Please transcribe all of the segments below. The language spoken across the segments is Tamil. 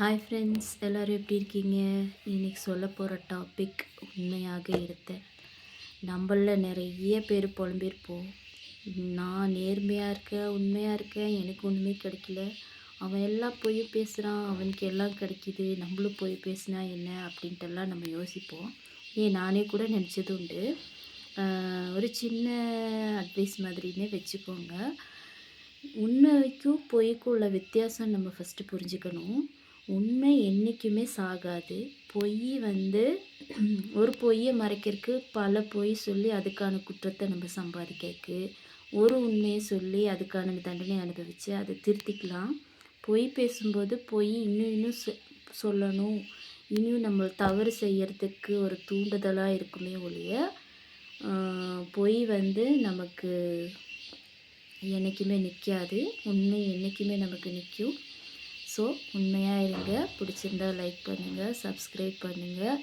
ஹாய் ஃப்ரெண்ட்ஸ் எல்லோரும் எப்படி இருக்கீங்க? இன்னைக்கு சொல்ல போகிற டாபிக் உண்மையாக இருத்தல் நம்மளில் நிறைய பேர் புலம்பிருப்போம் நான் நேர்மையாக இருக்கேன் உண்மையாக இருக்கேன் எனக்கு ஒன்றுமே கிடைக்கல. அவன் எல்லாம் போய் பேசுகிறான் அவனுக்கு எல்லாம் கிடைக்கிது நம்மளும் போய் பேசினா என்ன அப்படின்ட்டுலாம் நம்ம யோசிப்போம். ஏன் நானே கூட நினச்சது உண்டு. ஒரு சின்ன அட்வைஸ் மாதிரினே வச்சுக்கோங்க. உண்மைக்கும் பொய்க்கும் உள்ள வித்தியாசம் நம்ம ஃபஸ்ட்டு புரிஞ்சுக்கணும். உண்மை என்றைக்குமே சாகாது. பொய் வந்து ஒரு பொய்யை மறைக்கிறதுக்கு பல பொய் சொல்லி அதுக்கான குற்றத்தை நம்ம சம்பாதிக்கிறதுக்கு ஒரு உண்மையை சொல்லி அதுக்கான தண்டனை அனுபவித்து அதை திருத்திக்கலாம். பொய் பேசும்போது பொய் இன்னும் இன்னும் சொ- சொல்லணும். இனியும் நம்ம தவறு செய்யறதுக்கு ஒரு தூண்டுதலாக இருக்குமே ஒழிய பொய் வந்து நமக்கு என்றைக்குமே நிற்காது உண்மை என்றைக்குமே நமக்கு நிற்கும் ஸோ உண்மையாக இருங்க. பிடிச்சிருந்தா லைக் பண்ணுங்கள் சப்ஸ்கிரைப் பண்ணுங்கள்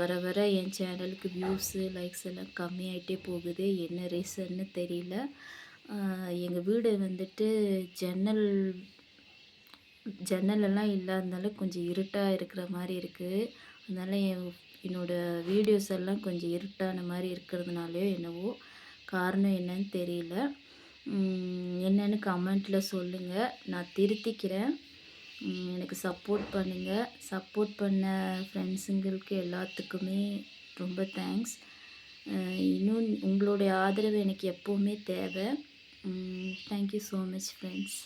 வர வர என் சேனலுக்கு வியூஸு லைக்ஸ் எல்லாம் கம்மியாயிட்டே போகுது. என்ன ரீசன்னு தெரியல. எங்கள் வீடு வந்துட்டு ஜன்னல் ஜன்னலெல்லாம் இல்லாதனால கொஞ்சம் இருட்டாக இருக்கிற மாதிரி இருக்குது அதனால் என் என்னோடய வீடியோஸ் எல்லாம் கொஞ்சம் இருட்டான மாதிரி இருக்கிறதுனாலையோ என்னவோ காரணம் என்னன்னு தெரியல. என்னன்னு கமெண்ட்டில் சொல்லுங்கள் நான் திருத்திக்கிறேன். எனக்கு சப்போர்ட் பண்ணுங்கள் சப்போர்ட் பண்ண ஃப்ரெண்ட்ஸுங்களுக்கு எல்லாத்துக்குமே ரொம்ப தேங்க்ஸ் இன்னும் உங்களுடைய ஆதரவு எனக்கு எப்போவுமே தேவை. Thank you so much friends